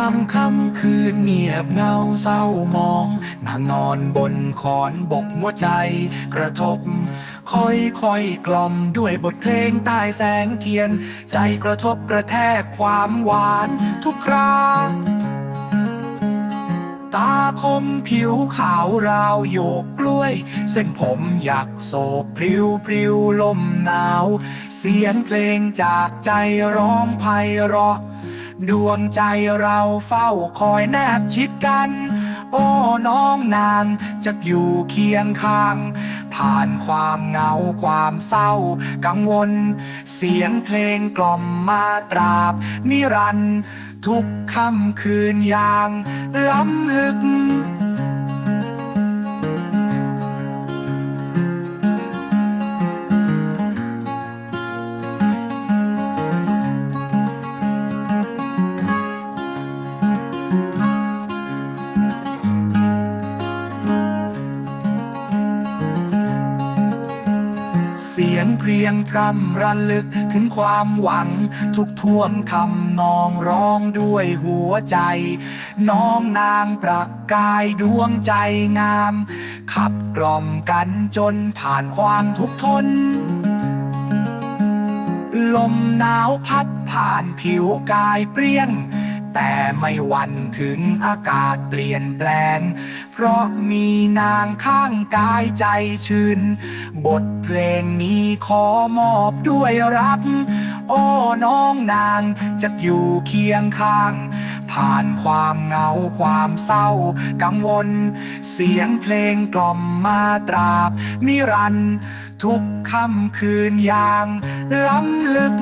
ามค่ำคืนเงียบเงาเศร้ามองนางนอนบนขอนบกหัวใจกระทบ ค่อยค่อยกล่อมด้วยบทเพลงใต้แสงเทียน ใจกระทบกระแทกความหวานทุกคราตาคมผิวขาวราวโยกกล้วย เส้นผมอยากโศกพริ้วพริ้วลมหนาว เสียงเพลงจากใจร้องไพเราะ ดวงใจเราเฝ้าคอยแนบชิดกัน โอ้น้องนางจะอยู่เคียงข้าง ผ่านความเหงาความเศร้ากังวล เสียงเพลงกล่อมมาตราบ นิรันดร์ทุกค่ำคืนอย่างล้ำลึก ยงเพรียงพรำระลึกถึงความหวัง ทุกท่วงคำนองร้องด้วยหัวใจ น้องนางประกายดวงใจงาม ขับกล่อมกันจนผ่านความทุกข์ทน ลมหนาวพัดผ่านผิวกายเปรี้ยง แต่ไม่หวันถึงอากาศเปลี่ยนแปลง เพราะมีนางข้างกายใจชื่น บทเพลงนี้ขอมอบด้วยรัก โอ้น้องนางจะอยู่เคียงข้าง ผ่านความเหงาความเศร้ากังวล เสียงเพลงกล่อมมาตราบ นิรันดร์ทุกค่ำคืนอย่างล้ำลึก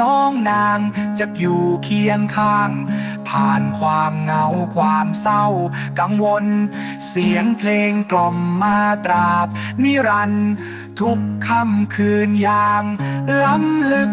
น้องนางจะอยู่เคียงข้าง ผ่านความเหงาความเศร้า กังวล เสียงเพลงกล่อมมาตราบ นิรันดร์ทุกค่ำคืนยางล้ำลึก